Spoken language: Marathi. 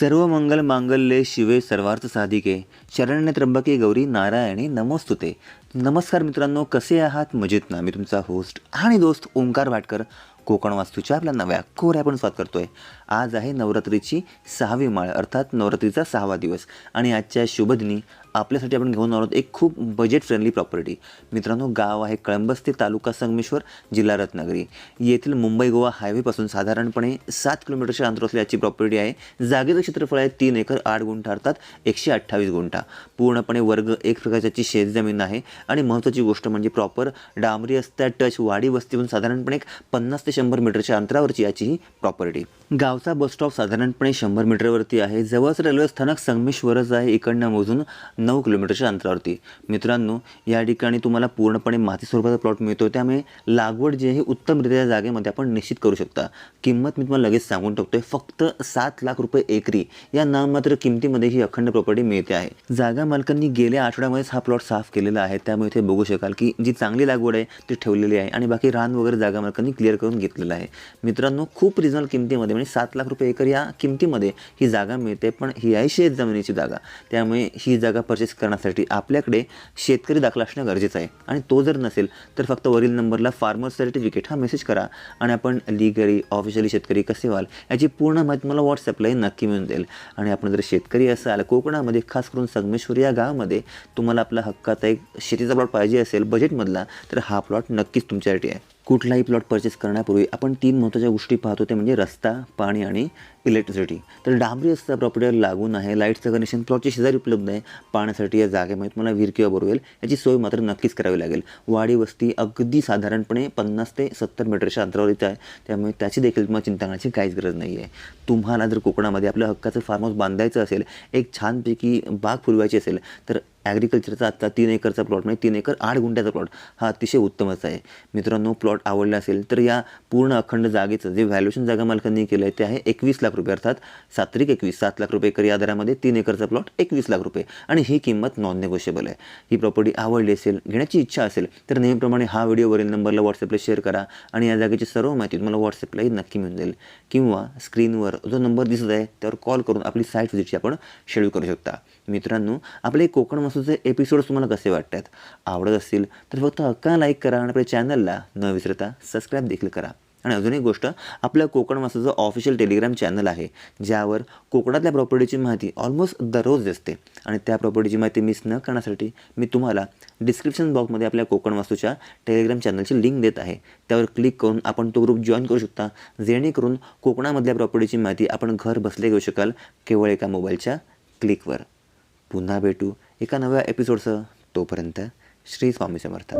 सर्व मंगल मांगल्ये शिवे सर्वार्थ साधिके. शरण्य त्र्यंबके गौरी नारायणी नमोस्तुते. नमस्कार मित्रांनो कसे आहात? मजेत ना? मी तुमचा होस्ट आणि दोस्त ओंकार भाटकर कोकण वास्तूच्या आपल्या नव्या कोऱ्या पण स्वागत करतोय. आज आहे नवरात्रीची सहावी माळ अर्थात नवरात्रीचा सहावा दिवस. आणि आजच्या शुभदिनी आपल्यासाठी आपण घेऊन आलो आहोत एक खूप बजेट फ्रेंडली प्रॉपर्टी मित्रांनो गाव आहे कळंबस्ते तालुका संगमेश्वर जिल्हा रत्नागिरी. येथील मुंबई गोवा हायवेपासून साधारणपणे सात किलोमीटरच्या अंतर असलेली याची प्रॉपर्टी आहे. जागेचं क्षेत्रफळ आहे तीन एकर आठ गुंठा अर्थात एकशे अठ्ठावीस गुंठा. पूर्णपणे वर्ग एक प्रकारची शेतजमीन आहे. आणि महत्त्वाची गोष्ट म्हणजे प्रॉपर डांबरी असत्या टच वाडी वस्तीहून साधारणपणे एक पन्नास ते शंभर मीटरच्या अंतरावरची याची ही प्रॉपर्टी गावचा बस स्टॉप साधारणपणे शंभर मीटरवरती आहे. जवळच रेल्वे स्थानक संगमेश्वरच आहे. इकडनं मोजून नऊ किलोमीटरच्या अंतरावरती. मित्रांनो या ठिकाणी तुम्हाला पूर्णपणे माती स्वरूपाचा प्लॉट मिळतो त्यामुळे लागवड जी आहे उत्तमरित्या जागेमध्ये आपण निश्चित करू शकता. किंमत मी तुम्हाला लगेच सांगून टाकतोय. फक्त सात लाख रुपये एकरी. या नाममात्र किमतीमध्ये ही अखंड प्रॉपर्टी मिळते आहे. जागा मालकांनी गेल्या आठवड्यामध्येच हा प्लॉट साफ केलेला आहे. त्यामुळे इथे बघू शकाल की जी चांगली लागवड आहे ती ठेवलेली आहे आणि बाकी रान वगैरे जागा मालकांनी क्लिअर करून घेतलेलं आहे. मित्रांनो खूप रिजनल किमतीमध्ये म्हणजे सात लाख रुपये एकर या किमतीमध्ये ही जागा मिळते. पण ही आहे शेत जमिनीची जागा. त्यामुळे ही जागा परचेस करण्यासाठी आपल्याकडे शेतकरी दाखला असणं गरजेचं आहे. आणि तो जर नसेल तर फक्त वरील नंबरला फार्मर सर्टिफिकेट हा मेसेज करा आणि आपण लिगली ऑफिशियली शेतकरी कसे व्हाल याची पूर्ण माहिती मला व्हॉट्सअपलाही नक्की मिळून जाईल. आणि आपण जर शेतकरी असाल कोकणामध्ये खास करून संगमेश्वर या गावामध्ये तुम्हाला आपला हक्काचा एक शेतीचा प्लॉट पाहिजे असेल बजेटमधला तर हा प्लॉट नक्कीच तुमच्यासाठी आहे. कुठलाही प्लॉट परचेस करण्यापूर्वी आपण तीन महत्त्वाच्या गोष्टी पाहतो ते म्हणजे रस्ता पाणी आणि इलेक्ट्रिसिटी तर डांबरी रस्ता प्रॉपर्टीवर लागून आहे लाईटचं कनेक्शन प्लॉटची शेजारी उपलब्ध आहे पाण्यासाठी या जागेमध्ये तुम्हाला विहीर किंवा बोरवेल याची सोय मात्र नक्कीच करावी लागेल. वाडी वस्ती अगदी साधारणपणे पन्नास ते सत्तर मीटरच्या अंतरावर इथं आहे त्यामुळे त्याची देखील तुम्हाला चिंता करण्याची काहीच गरज नाही आहे तुम्हाला जर कोकणामध्ये आपल्या हक्काचं फार्म हाऊस बांधायचं असेल एक छानपैकी बाग फुलवायची असेल तर ॲग्रिकल्चरचा आत्ता तीन एकरचा प्लॉट म्हणजे तीन एकर आठ गुंठ्याचा प्लॉट हा अतिशय उत्तमच आहे. मित्रांनो प्लॉट आवडला असेल तर या पूर्ण अखंड जागेचं जे व्हॅल्युएशन जागा मालकांनी केलं आहे ते आहे एकवीस लाख रुपये अर्थात सात्रिक एकवीस सात लाख रुपये एकर या दरामध्ये तीन एकरचा प्लॉट एकवीस लाख रुपये. आणि ही किंमत नॉन नेगोशिएबल आहे. ही प्रॉपर्टी आवडली असेल घेण्याची इच्छा असेल तर नेहमीप्रमाणे हा व्हिडिओवरील नंबरला व्हॉट्सअपला शेअर करा आणि या जागेची सर्व माहिती तुम्हाला व्हॉट्सअपलाही नक्की मिळून जाईल. किंवा स्क्रीनवर जो नंबर दिसत आहे त्यावर कॉल करून आपली साईट व्हिजिटची आपण शेड्यूल करू शकता. मित्रांनो आपले कोकण मसूचे एपिसोड्स तुम्हाला कसे वाटतात? आवडत असतील तर फक्त हक्का लाईक करा आणि आपल्या चॅनलला न विसरता सबस्क्राईब देखील करा. आणि अजून एक गोष्ट आपल्या कोकण मासाचं ऑफिशियल टेलिग्राम चॅनल आहे ज्यावर कोकणातल्या प्रॉपर्टीची माहिती ऑलमोस्ट दररोज असते आणि त्या प्रॉपर्टीची माहिती मिस न करण्यासाठी मी तुम्हाला डिस्क्रिप्शन बॉक्समध्ये आपल्या कोकण वास्तूच्या टेलिग्राम चॅनलची लिंक देत आहे. त्यावर क्लिक करून आपण तो ग्रुप जॉईन करू शकता. जेणेकरून कोकणामधल्या प्रॉपर्टीची माहिती आपण घर बसले घेऊ शकाल केवळ एका मोबाईलच्या क्लिकवर पुन्हा भेटू एका नव्या एपिसोडसह तोपर्यंत श्री स्वामी समर्थ.